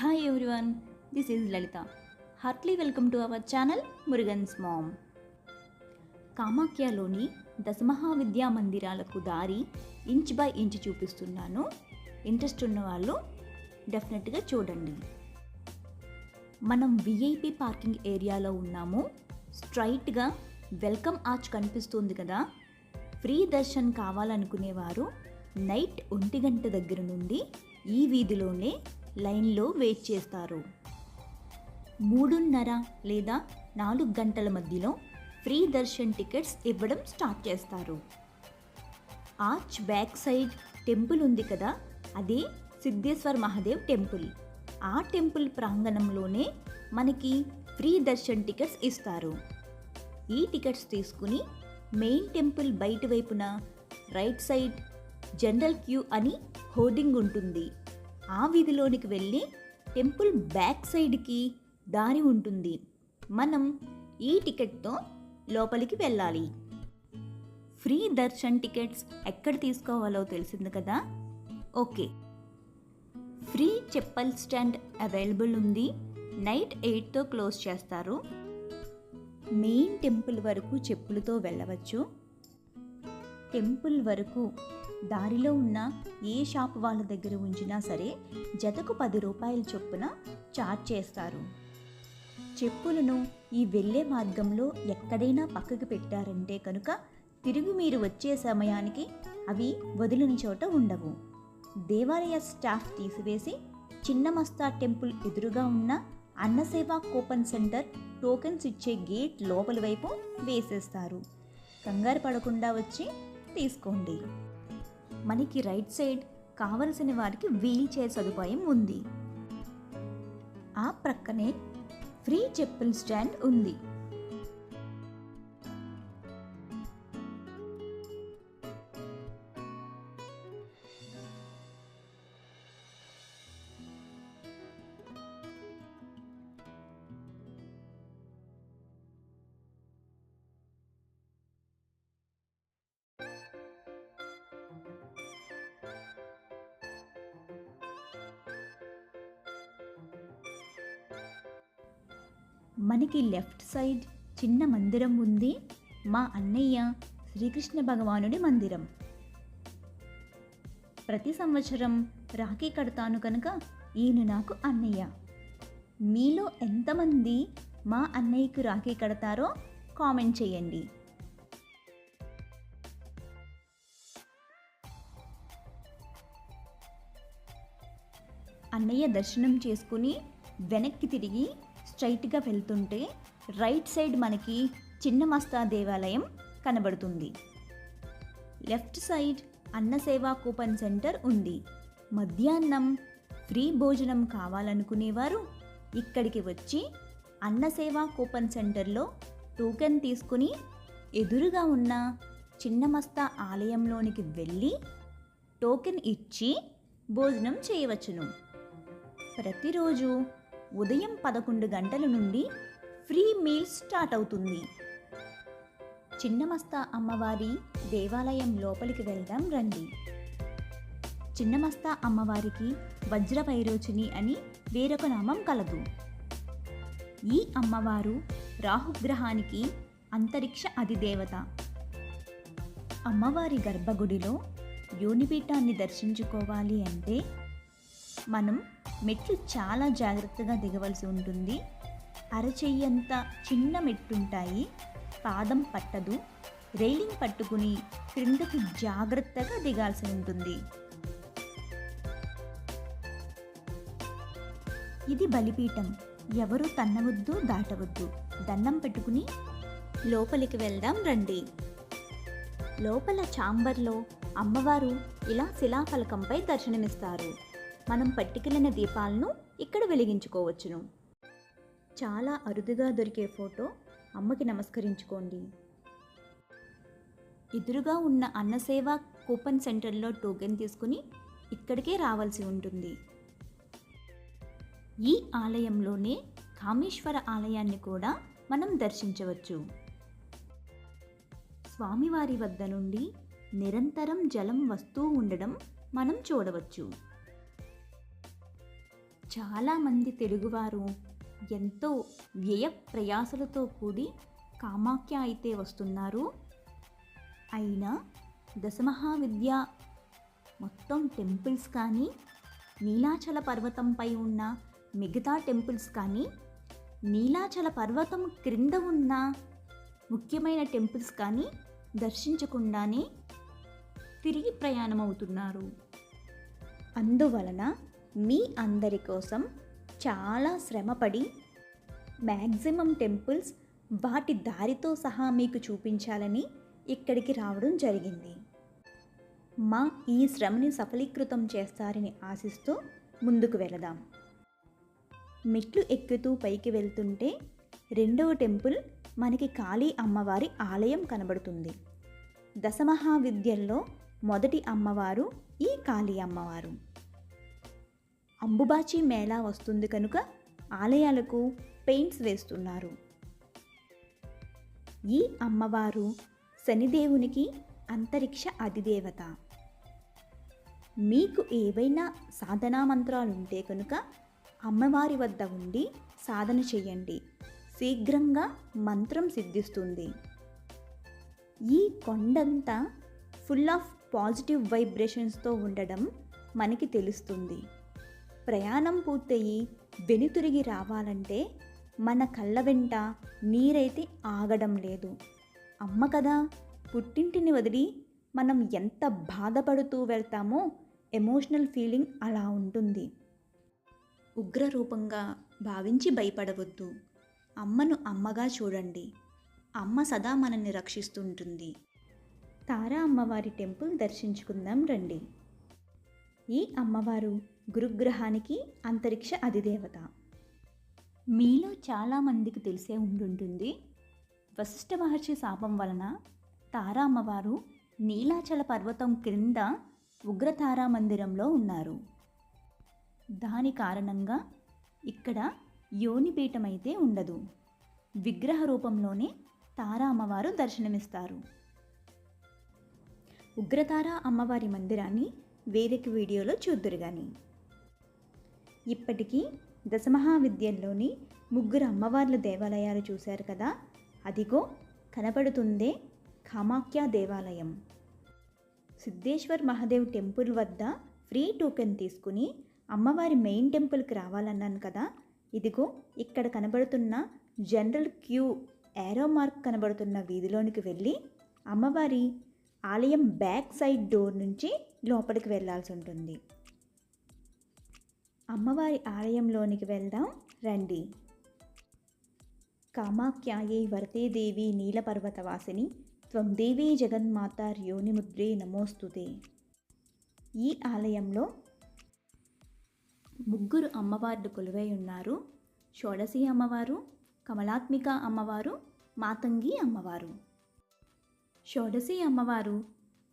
Hi everyone this is Lalitha Hartley welcome to our channel Murugans ma'am కామాఖ్యలోని దశమహావిద్యా మందిరాలకు దారి inch by inch చూపిస్తున్నాను. Interest ఉన్న వాళ్ళు డెఫినెట్గా చూడండి. మనం విఐపి పార్కింగ్ ఏరియాలో ఉన్నాము. స్ట్రైట్గా వెల్కమ్ ఆర్చ్ కనిపిస్తుంది కదా. ఫ్రీ దర్శన్ కావాలనుకునేవారు నైట్ ఒంటి గంట దగ్గర నుండి ఈ వీధిలోనే లైన్లో వెయిట్ చేస్తారు. మూడున్నర లేదా నాలుగు గంటల మధ్యలో ఫ్రీ దర్శన్ టికెట్స్ ఇవ్వడం స్టార్ట్ చేస్తారు. ఆర్చ్ బ్యాక్ సైడ్ టెంపుల్ ఉంది కదా అదే సిద్ధేశ్వర్ మహాదేవ్ టెంపుల్. ఆ టెంపుల్ ప్రాంగణంలోనే మనకి ఫ్రీ దర్శన్ టికెట్స్ ఇస్తారు. ఈ టికెట్స్ తీసుకుని మెయిన్ టెంపుల్ బయట వైపున రైట్ సైడ్ జనరల్ క్యూ అని హోర్డింగ్ ఉంటుంది. ఆ వీధిలోనికి వెళ్ళి టెంపుల్ బ్యాక్ సైడ్కి దారి ఉంటుంది. మనం ఈ టికెట్తో లోపలికి వెళ్ళాలి. ఫ్రీ దర్శన్ టికెట్స్ ఎక్కడ తీసుకోవాలో తెలిసింది కదా? Okay. Free chappal stand available ఉంది. నైట్ ఎయిట్తో క్లోజ్ చేస్తారు. మెయిన్ టెంపుల్ వరకు చెప్పులతో వెళ్ళవచ్చు. టెంపుల్ వరకు దారిలో ఉన్న ఏ షాప్ వాళ్ళ దగ్గర ఉంచినా సరే జతకు పది రూపాయల చొప్పున చార్జ్ చేస్తారు. చెప్పులను ఈ వెళ్ళే మార్గంలో ఎక్కడైనా పక్కకు పెట్టారంటే కనుక తిరిగి మీరు వచ్చే సమయానికి అవి వదిలిన చోట ఉండవు. దేవాలయ స్టాఫ్ తీసివేసి చిన్నమస్తా టెంపుల్ ఎదురుగా ఉన్న అన్నసేవ కూపన్ సెంటర్ టోకెన్స్ ఇచ్చే గేట్ లోపలి వైపు వేసేస్తారు. కంగారు పడకుండా వచ్చి తీసుకోండి. మనకి రైట్ సైడ్ కావలసిన వారికి వీల్ చైర్ సదుపాయం ఉంది. ఆ ప్రక్కనే ఫ్రీ చెప్పుల్ స్టాండ్ ఉంది. మనకి లెఫ్ట్ సైడ్ చిన్న మందిరం ఉంది. మా అన్నయ్య శ్రీకృష్ణ భగవానుడి మందిరం. ప్రతి సంవత్సరం రాఖీ కడతాను కనుక ఈయన నాకు అన్నయ్య. మీలో ఎంతమంది మా అన్నయ్యకు రాఖీ కడతారో కామెంట్ చేయండి. అన్నయ్య దర్శనం చేసుకుని వెనక్కి తిరిగి స్ట్రైట్గా వెళ్తుంటే రైట్ సైడ్ మనకి చిన్నమస్తా దేవాలయం కనబడుతుంది. Left side Annaseva coupon centre ఉంది. మధ్యాహ్నం ఫ్రీ భోజనం కావాలనుకునేవారు ఇక్కడికి వచ్చి అన్నసేవా కూపన్ సెంటర్లో టోకెన్ తీసుకుని ఎదురుగా ఉన్న చిన్నమస్తా ఆలయంలోనికి వెళ్ళి టోకెన్ ఇచ్చి భోజనం చేయవచ్చును. ప్రతిరోజు ఉదయం పదకొండు గంటల నుండి ఫ్రీ మీల్ స్టార్ట్ అవుతుంది. చిన్నమస్తా అమ్మవారి దేవాలయం లోపలికి వెళ్దాం రండి. చిన్నమస్తా అమ్మవారికి వజ్రవైరోచిని అని వేరొక నామం కలదు. ఈ అమ్మవారు రాహుగ్రహానికి అంతరిక్ష అధిదేవత. అమ్మవారి గర్భగుడిలో యోనిపీఠాన్ని దర్శించుకోవాలి అంటే మనం మెట్లు చాలా జాగ్రత్తగా దిగవలసి ఉంటుంది. అరచెయ్యంత చిన్న మెట్టుంటాయి పాదం పట్టదు. రైలింగ్ పట్టుకుని క్రిందకి జాగ్రత్తగా దిగాల్సి ఉంటుంది. ఇది బలిపీఠం. ఎవరు తన్నవద్దు దాటవద్దు. దండం పెట్టుకుని లోపలికి వెళ్దాం రండి. లోపల ఛాంబర్లో అమ్మవారు ఇలా శిలాఫలకంపై దర్శనమిస్తారు. మనం పట్టుకెళ్ళిన దీపాలను ఇక్కడ వెలిగించుకోవచ్చును. చాలా అరుదుగా దొరికే ఫోటో అమ్మకి నమస్కరించుకోండి. ఎదురుగా ఉన్న అన్నసేవ కూపన్ సెంటర్లో టోకెన్ తీసుకుని ఇక్కడికే రావాల్సి ఉంటుంది. ఈ ఆలయంలోనే కామేశ్వర ఆలయాన్ని కూడా మనం దర్శించవచ్చు. స్వామివారి వద్ద నుండి నిరంతరం జలం వస్తూ ఉండడం మనం చూడవచ్చు. చాలామంది తెలుగువారు ఎంతో వ్యయ ప్రయాసలతో కూడి కామాఖ్య అయితే వస్తున్నారు. అయినా దశమహావిద్య మొత్తం టెంపుల్స్ కానీ నీలాచల పర్వతంపై ఉన్న మిగతా టెంపుల్స్ కానీ నీలాచల పర్వతం క్రింద ఉన్న ముఖ్యమైన టెంపుల్స్ కానీ దర్శించకుండానే తిరిగి ప్రయాణమవుతున్నారు. అందువలన మీ అందరి కోసం చాలా శ్రమపడి మ్యాక్సిమం టెంపుల్స్ వాటి దారితో సహా మీకు చూపించాలని ఇక్కడికి రావడం జరిగింది. మా ఈ శ్రమని సఫలీకృతం చేస్తారని ఆశిస్తూ ముందుకు వెళదాం. మెట్లు ఎక్కుతూ పైకి వెళ్తుంటే రెండవ టెంపుల్ మనకి కాళీ అమ్మవారి ఆలయం కనబడుతుంది. దశమహావిద్యల్లో మొదటి అమ్మవారు ఈ కాళీ అమ్మవారు. అంబుబాచి మేళా వస్తుంది కనుక ఆలయాలకు పెయింట్స్ వేస్తున్నారు. ఈ అమ్మవారు శనిదేవునికి అంతరిక్ష అధిదేవత. మీకు ఏవైనా సాధనా మంత్రాలు ఉంటే కనుక అమ్మవారి వద్ద ఉండి సాధన చేయండి. శీఘ్రంగా మంత్రం సిద్ధిస్తుంది. ఈ కొండంతా ఫుల్ ఆఫ్ పాజిటివ్ వైబ్రేషన్స్తో ఉండడం మనకి తెలుస్తుంది. ప్రయాణం పూర్తయి వెనుతిరిగి రావాలంటే మన కళ్ళ వెంట నీరైతే ఆగడం లేదు. అమ్మ కదా పుట్టింటిని వదిలి మనం ఎంత బాధపడుతూ వెళ్తామో ఎమోషనల్ ఫీలింగ్ అలా ఉంటుంది. ఉగ్రరూపంగా భావించి భయపడవద్దు. అమ్మను అమ్మగా చూడండి. అమ్మ సదా మనల్ని రక్షిస్తుంటుంది. తారా అమ్మవారి టెంపుల్ దర్శించుకుందాం రండి. ఈ అమ్మవారు గురుగ్రహానికి అంతరిక్ష అధిదేవత. మీలో చాలామందికి తెలిసే ఉండుంటుంది. వశిష్ఠ మహర్షి శాపం వలన తారామ్మవారు నీలాచల పర్వతం క్రింద ఉగ్రతారా మందిరంలో ఉన్నారు. దాని కారణంగా ఇక్కడ యోనిపీఠం అయితే ఉండదు. విగ్రహ రూపంలోనే తారా అమ్మవారు దర్శనమిస్తారు. ఉగ్రతార అమ్మవారి మందిరాన్ని వేరొక వీడియోలో చూద్దురు కానీ ఇప్పటికీ దశమహావిద్యల్లోని ముగ్గురు అమ్మవార్ల దేవాలయాలు చూశారు కదా? అదిగో కనపడుతుందే కామాఖ్య దేవాలయం. సిద్ధేశ్వర్ మహాదేవ్ టెంపుల్ వద్ద ఫ్రీ టోకెన్ తీసుకుని అమ్మవారి మెయిన్ టెంపుల్కి రావాలన్నాను కదా? ఇదిగో ఇక్కడ కనబడుతున్న జనరల్ క్యూ ఏరో మార్క్ కనబడుతున్న వీధిలోనికి వెళ్ళి అమ్మవారి ఆలయం బ్యాక్ సైడ్ డోర్ నుంచి లోపలికి వెళ్ళాల్సి ఉంటుంది. అమ్మవారి ఆలయంలోనికి వెళ్దాం రండి. కామాఖ్యాయై వరతేదేవి నీలపర్వతవాసిని త్వం దేవీ జగన్మాత యోనిముద్రే నమోస్తుతే. ఈ ఆలయంలో ముగ్గురు అమ్మవార్లు కొలువై ఉన్నారు. షోడశి అమ్మవారు కమలాత్మిక అమ్మవారు మాతంగి అమ్మవారు. షోడశి అమ్మవారు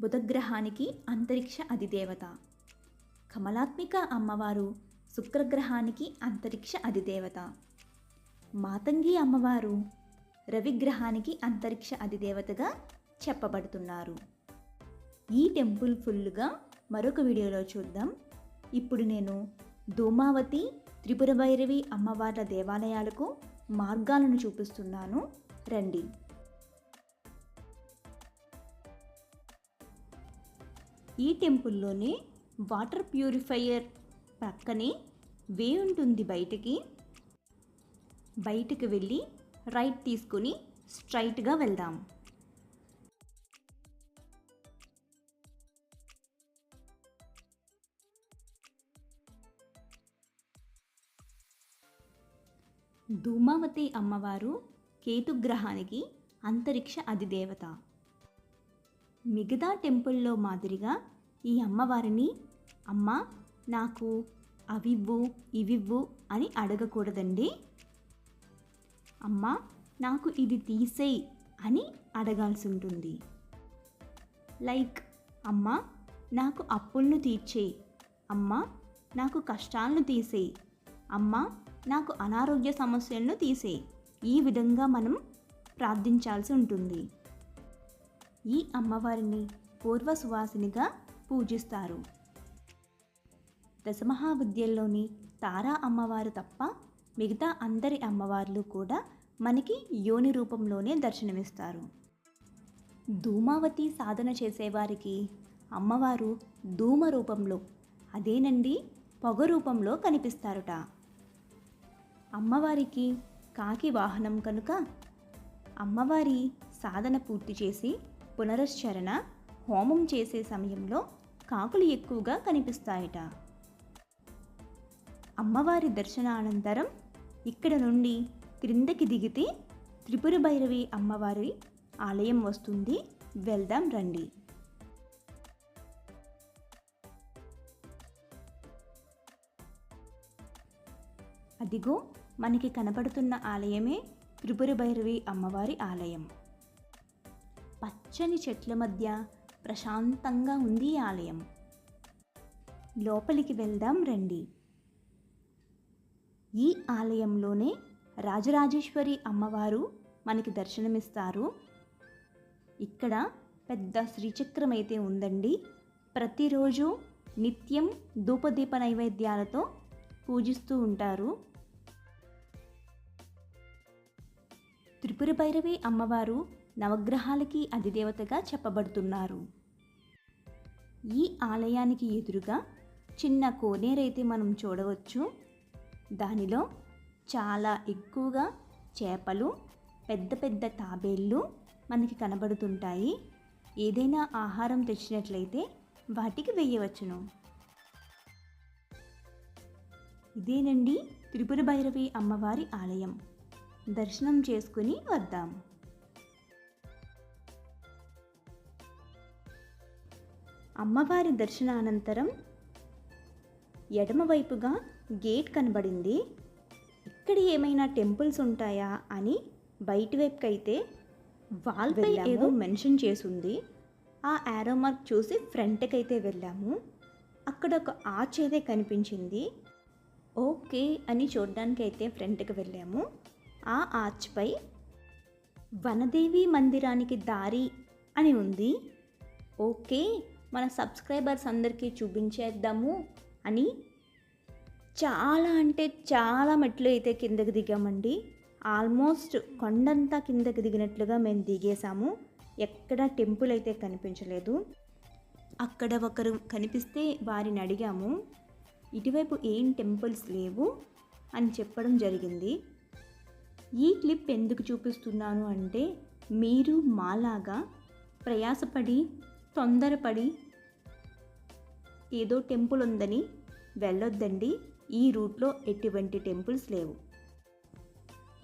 బుధగ్రహానికి అంతరిక్ష అధిదేవత. కమలాత్మిక అమ్మవారు శుక్రగ్రహానికి అంతరిక్ష అధిదేవత. మాతంగి అమ్మవారు రవిగ్రహానికి అంతరిక్ష అధిదేవతగా చెప్పబడుతున్నారు. ఈ టెంపుల్ ఫుల్గా మరొక వీడియోలో చూద్దాం. ఇప్పుడు నేను ధూమావతి త్రిపుర భైరవి అమ్మవార్ల దేవాలయాలకు మార్గాలను చూపిస్తున్నాను. రండి. ఈ టెంపుల్లోనే వాటర్ ప్యూరిఫైయర్ పక్కనే వే ఉంటుంది బయటికి. బయటికి వెళ్ళి రైట్ తీసుకుని స్ట్రైట్గా వెళ్దాం. ధూమావతి అమ్మవారు కేతుగ్రహానికి అంతరిక్ష అధిదేవత. మిగతా టెంపుల్లో మాదిరిగా ఈ అమ్మవారిని అమ్మ నాకు అవివ్వు ఇవివ్వు అని అడగకూడదండి. అమ్మ నాకు ఇది తీసేయి అని అడగాల్సి ఉంటుంది లైక్ అమ్మ నాకు అప్పులను తీర్చేయి. అమ్మ నాకు కష్టాలను తీసేయి. అమ్మ నాకు అనారోగ్య సమస్యలను తీసేయి. ఈ విధంగా మనం ప్రార్థించాల్సి ఉంటుంది ఈ అమ్మవారిని పూర్వ సువాసినిగా పూజిస్తారు. దశమహావిద్యల్లోని తారా అమ్మవారు తప్ప మిగతా అందరి అమ్మవార్లు కూడా మనకి యోని రూపంలోనే దర్శనమిస్తారు. ధూమావతి సాధన చేసేవారికి అమ్మవారు ధూమ రూపంలో అదేనండి పొగ రూపంలో కనిపిస్తారుట. అమ్మవారికి కాకి వాహనం కనుక అమ్మవారి సాధన పూర్తి చేసి పునరుశ్చరణ హోమం చేసే సమయంలో కాకులు ఎక్కువగా కనిపిస్తాయట. అమ్మవారి దర్శనానంతరం ఇక్కడ నుండి క్రిందకి దిగితే త్రిపుర భైరవి అమ్మవారి ఆలయం వస్తుంది. వెళ్దాం రండి. అదిగో మనకి కనపడుతున్న ఆలయమే త్రిపుర భైరవి అమ్మవారి ఆలయం. పచ్చని చెట్ల మధ్య ప్రశాంతంగా ఉంది ఈ ఆలయం. లోపలికి వెళ్దాం రండి. ఈ ఆలయంలోనే రాజరాజేశ్వరి అమ్మవారు మనకి దర్శనమిస్తారు. ఇక్కడ పెద్ద శ్రీచక్రం అయితే ఉందండి. ప్రతిరోజు నిత్యం ధూపదీప నైవేద్యాలతో పూజిస్తూ ఉంటారు. త్రిపుర భైరవి అమ్మవారు నవగ్రహాలకి అధిదేవతగా చెప్పబడుతున్నారు. ఈ ఆలయానికి ఎదురుగా చిన్న కోనేరైతే మనం చూడవచ్చు. దానిలో చాలా ఎక్కువగా చేపలు పెద్ద పెద్ద తాబేళ్ళు మనకి కనబడుతుంటాయి. ఏదైనా ఆహారం తెచ్చినట్లయితే వాటికి వేయవచ్చును. ఇదేనండి త్రిపుర భైరవి అమ్మవారి ఆలయం. దర్శనం చేసుకుని వద్దాం. అమ్మవారి దర్శనానంతరం ఎడమవైపుగా గేట్ కనబడింది. ఇక్కడ ఏమైనా టెంపుల్స్ ఉంటాయా అని బయటి వైపుకి అయితే వాల్పై ఏదో మెన్షన్ చేసుంది. ఆ యారో మార్క్ చూసి ఫ్రంట్కి అయితే వెళ్ళాము. అక్కడ ఒక ఆర్చ్ అయితే కనిపించింది. ఓకే అని చూడడానికి అయితే ఫ్రంట్కి వెళ్ళాము. ఆ ఆర్చ్పై వనదేవి మందిరానికి దారి అని ఉంది. ఓకే మన సబ్స్క్రైబర్స్ అందరికీ చూపించేద్దాము అని చాలా అంటే చాలా మెట్లు అయితే కిందకి దిగామండి. ఆల్మోస్ట్ కొండంతా కిందకి దిగినట్లుగా మేము దిగేసాము ఎక్కడ టెంపుల్ అయితే కనిపించలేదు. అక్కడ ఒకరు కనిపిస్తే వారిని అడిగాము ఇటువైపు ఏం టెంపుల్స్ లేవు? అని చెప్పడం జరిగింది. ఈ క్లిప్ ఎందుకు చూపిస్తున్నాను అంటే మీరు మాలాగా ప్రయాసపడి తొందరపడి ఏదో టెంపుల్ ఉందని వెళ్ళొద్దండి. ఈ రూట్లో ఎటువంటి టెంపుల్స్ లేవు.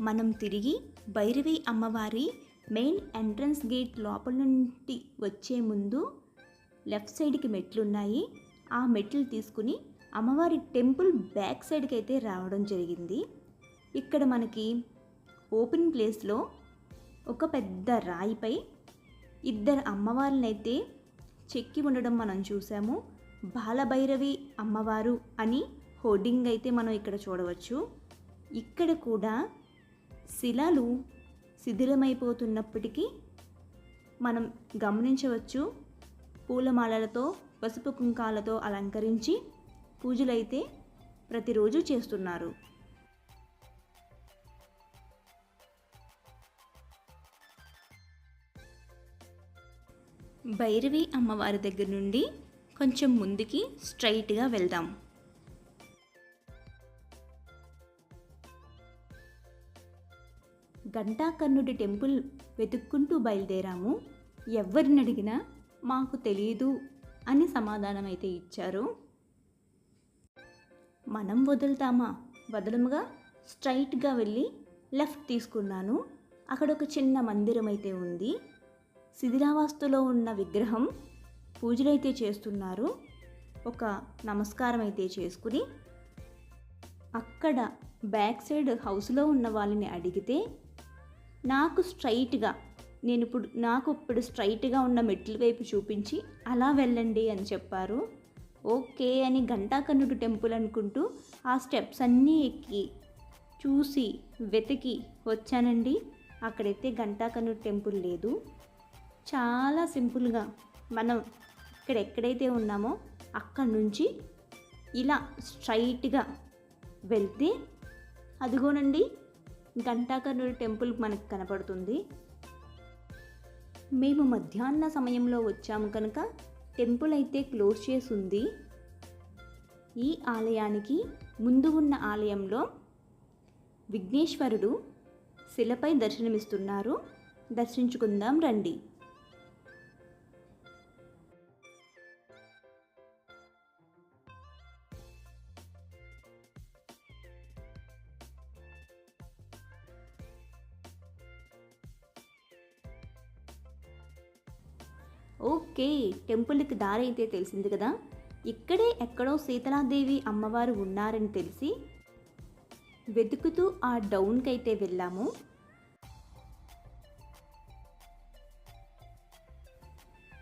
మనం తిరిగి భైరవి అమ్మవారి మెయిన్ ఎంట్రన్స్ గేట్ లోపల నుండి వచ్చే ముందు లెఫ్ట్ సైడ్కి మెట్లున్నాయి. ఆ మెట్లు తీసుకుని అమ్మవారి టెంపుల్ బ్యాక్ సైడ్కి అయితే రావడం జరిగింది. ఇక్కడ మనకి ఓపెన్ ప్లేస్లో ఒక పెద్ద రాయిపై ఇద్దరు అమ్మవారిని అయితే చెక్కి ఉండడం మనం చూసాము. బాలభైరవి అమ్మవారు అని హోర్డింగ్ అయితే మనం ఇక్కడ చూడవచ్చు. ఇక్కడ కూడా శిలలు శిథిలమైపోతున్నప్పటికీ మనం గమనించవచ్చు. పూలమాలలతో పసుపు కుంకాలతో అలంకరించి పూజలైతే ప్రతిరోజు చేస్తున్నారు. భైరవి అమ్మవారి దగ్గర నుండి కొంచెం ముందుకి స్ట్రైట్గా వెళ్దాం. ఘంటాకర్ణుడి టెంపుల్ వెతుక్కుంటూ బయలుదేరాము. ఎవరిని అడిగినా మాకు తెలియదు అని సమాధానం అయితే ఇచ్చారు. మనం వదులుతామా? వదలముగా స్ట్రైట్గా వెళ్ళి లెఫ్ట్ తీసుకున్నాను. అక్కడ ఒక చిన్న మందిరం అయితే ఉంది. శిథిలావాస్తులో ఉన్న విగ్రహం పూజలైతే చేస్తున్నారు. ఒక నమస్కారం అయితే చేసుకుని అక్కడ బ్యాక్ సైడ్ హౌస్లో ఉన్న వాళ్ళని అడిగితే నాకు స్ట్రైట్గా నేను ఇప్పుడు నాకు ఇప్పుడు స్ట్రైట్గా ఉన్న మెట్ల వైపు చూపించి అలా వెళ్ళండి అని చెప్పారు. ఓకే అని ఘంటాకర్ణుడు టెంపుల్ అనుకుంటూ ఆ స్టెప్స్ అన్నీ ఎక్కి చూసి వెతికి వచ్చానండి. అక్కడైతే ఘంటాకర్ణుడు టెంపుల్ లేదు. చాలా సింపుల్గా మనం ఇక్కడ ఎక్కడైతే ఉన్నామో అక్కడి నుంచి ఇలా స్ట్రైట్గా వెళ్తే అదిగోనండి ఘంటాకర్ణుడి టెంపుల్ మనకు కనపడుతుంది. మేము మధ్యాహ్న సమయంలో వచ్చాము కనుక టెంపుల్ అయితే క్లోజ్ చేసి ఉంది ఈ ఆలయానికి ముందు ఉన్న ఆలయంలో విఘ్నేశ్వరుడు శిలపై దర్శనమిస్తున్నారు. దర్శించుకుందాం రండి. ఓకే టెంపుల్కి దారి అయితే తెలిసింది కదా. ఇక్కడే ఎక్కడో సీతలాదేవి అమ్మవారు ఉన్నారని తెలిసి వెతుకుతూ ఆ డౌన్కి అయితే వెళ్ళాము.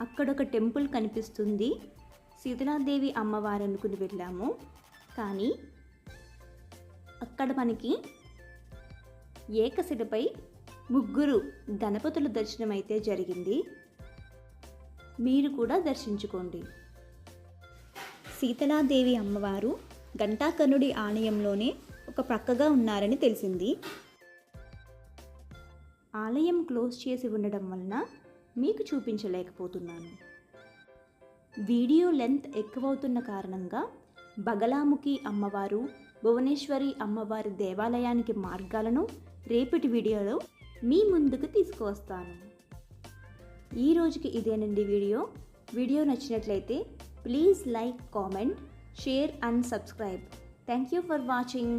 అక్కడ ఒక టెంపుల్ కనిపిస్తుంది. శీతలాదేవి అమ్మవారు అనుకుని వెళ్ళాము. కానీ అక్కడ మనకి ఏకశిలపై ముగ్గురు గణపతుల దర్శనం అయితే జరిగింది. మీరు కూడా దర్శించుకోండి. సీతలాదేవి అమ్మవారు ఘంటాకర్ణుడి ఆలయంలోనే ఒక ప్రక్కగా ఉన్నారని తెలిసింది. ఆలయం క్లోజ్ చేసి ఉండడం వలన మీకు చూపించలేకపోతున్నాను. వీడియో లెంత్ ఎక్కువవుతున్న కారణంగా బగలాముఖి అమ్మవారు భువనేశ్వరి అమ్మవారి దేవాలయానికి మార్గాలను రేపటి వీడియోలో మీ ముందుకు తీసుకువస్తాను. ఈ రోజుకి ఇదేనండి వీడియో. వీడియో నచ్చినట్లయితే please like comment share and subscribe. Thank you for watching.